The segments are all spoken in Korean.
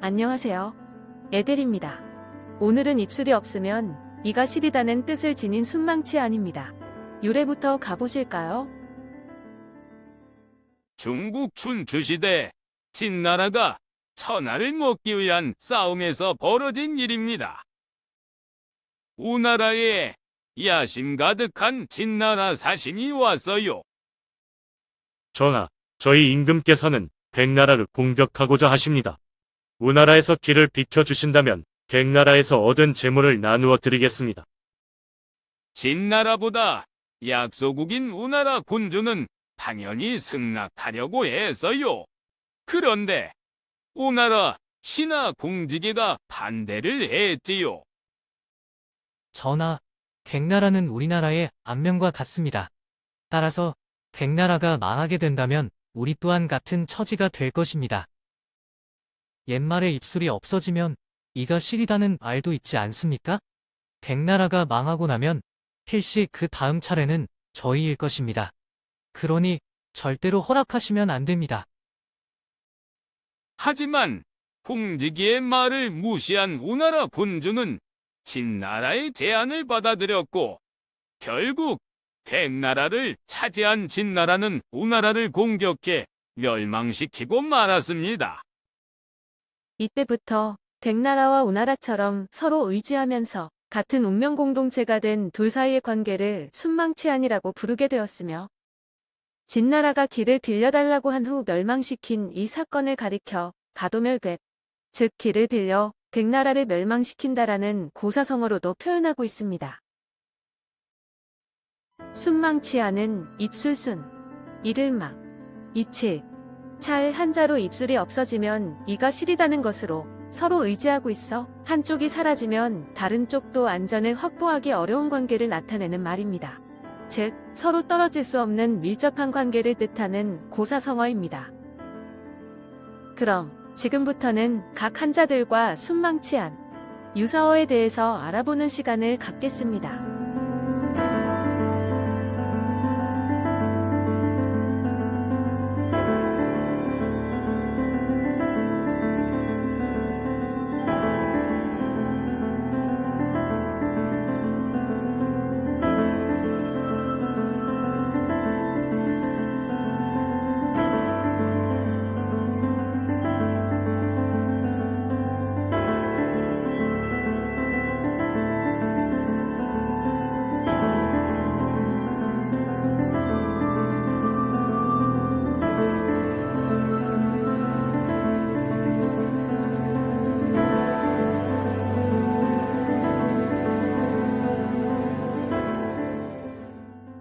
안녕하세요. 에델입니다. 오늘은 입술이 없으면 이가 시리다는 뜻을 지닌 순망치 아닙니다. 유래부터 가보실까요? 중국 춘추시대 진나라가 천하를 먹기 위한 싸움에서 벌어진 일입니다. 우나라에 야심 가득한 진나라 사신이 왔어요. 전하, 저희 임금께서는 백나라를 공격하고자 하십니다. 우나라에서 길을 비켜주신다면 백나라에서 얻은 재물을 나누어 드리겠습니다. 진나라보다 약소국인 우나라 군주는 당연히 승낙하려고 해서요. 그런데 우나라 신하 공직이가 반대를 했지요. 전하, 갱나라는 우리나라의 안면과 같습니다. 따라서 갱나라가 망하게 된다면 우리 또한 같은 처지가 될 것입니다. 옛말에 입술이 없어지면 이가 시리다는 말도 있지 않습니까? 갱나라가 망하고 나면 필시 그 다음 차례는 저희일 것입니다. 그러니 절대로 허락하시면 안 됩니다. 하지만 공직이의 말을 무시한 우나라 군주는 진나라의 제안을 받아들였고 결국 백나라를 차지한 진나라는 우나라를 공격해 멸망시키고 말았습니다. 이때부터 백나라와 우나라처럼 서로 의지하면서 같은 운명 공동체가 된 둘 사이의 관계를 순망치안이라고 부르게 되었으며 진나라가 길을 빌려달라고 한 후 멸망시킨 이 사건을 가리켜 가도멸괴, 즉 길을 빌려 백나라를 멸망시킨다라는 고사성어로도 표현하고 있습니다. 순망치안은 입술순, 이를막, 이치, 찰 한자로 입술이 없어지면 이가 시리다는 것으로 서로 의지하고 있어 한쪽이 사라지면 다른 쪽도 안전을 확보하기 어려운 관계를 나타내는 말입니다. 즉, 서로 떨어질 수 없는 밀접한 관계를 뜻하는 고사성어입니다. 그럼 지금부터는 각 한자들과 순망치안, 유사어에 대해서 알아보는 시간을 갖겠습니다.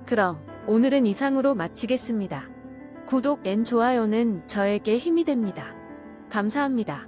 그럼 오늘은 이상으로 마치겠습니다. 구독 앤 좋아요는 저에게 힘이 됩니다. 감사합니다.